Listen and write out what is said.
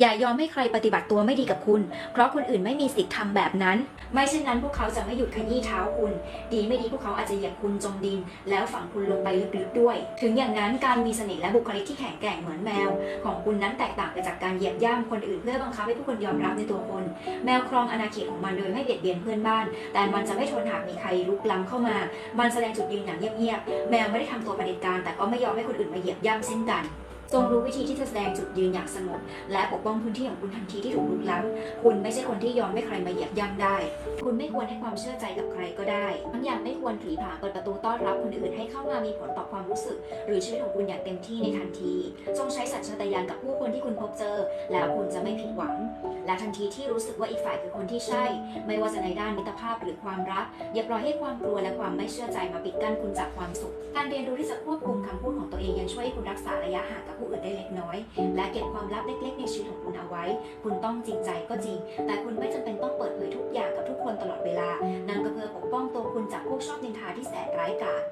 อย่ายอมให้ใครปฏิบัติตัวไม่ดีกับคุณ เพราะคนอื่นไม่มีสิทธิ์ทำแบบนั้น ไม่เช่นนั้นพวกเขาจะไม่หยุดขยี้เท้าคุณ ดีไม่ดีพวกเขาอาจจะเหยียบคุณจมดิน แล้วฝังคุณลงไปลึกๆด้วย ถึงอย่างนั้นการมีเสน่ห์และบุคลิกที่แข็งแกร่งเหมือนแมว ของคุณนั้นแตกต่างไปจากการเหยียบย่ำคนอื่นเพื่อบังคับให้ผู้คนยอมรับในตัวคุณแมวครองอาณาเขตของมันโดยไม่เบียดเบียนเพื่อนบ้าน แต่มันจะไม่ทนหากมีใครลุกล้ำเข้ามา มันแสดงจุดยืนอย่างเงียบๆ แมวไม่ได้ทำตัวประเด็จการ แต่ก็ไม่ยอมให้คนอื่นมาเหยียบย่ำเช่นกัน จงรู้วิธีที่จะแสดงจุดยืนอย่างสงบ และปกป้องพื้นที่ของคุณทันทีที่ถูกลุกล้ำคุณไม่ใช่คนที่ยอมให้ใครมาเหยียบย่ำได้ คุณไม่ควรให้ความเชื่อใจกับใครก็ได้ทั้งย่างไม่ควรถือผาเปิดประตูต้อนรับคนอื่นให้เข้ามามีผลต่อความรู้สึก หรือชีวิตของคุณอย่างเต็มที่ในทันที จงใช้สัญชาตญาณกับผู้คนที่คุณพบเจอ แล้วคุณจะไม่ผิดหวัง และทันทีที่รู้สึกว่าอีกฝ่ายคือคนที่ใช่ ไม่ว่าจะในด้านมิตรภาพหรือความรักอย่าปล่อยให้ความกลัวและความไม่เชื่อใจมาปิดกั้นคุณจากความสุข การเรียนรู้ที่จะควบคุมคำพูดของตัวเองยังช่วยให้คุณรักษาระยะห่างกับผู้อื่นได้เล็กน้อย และเก็บความลับเล็ก ๆ ในชีวิตของคุณเอาไว้ คุณต้องจริงใจก็จริง แต่คุณไม่จำเป็นต้องเปิดเผยทุกอย่างกับทุกคนตลอดเวลา นั่นก็เพื่อปกป้องตัวคุณจากพวกชอบนินทาที่แสนร้ายกาจ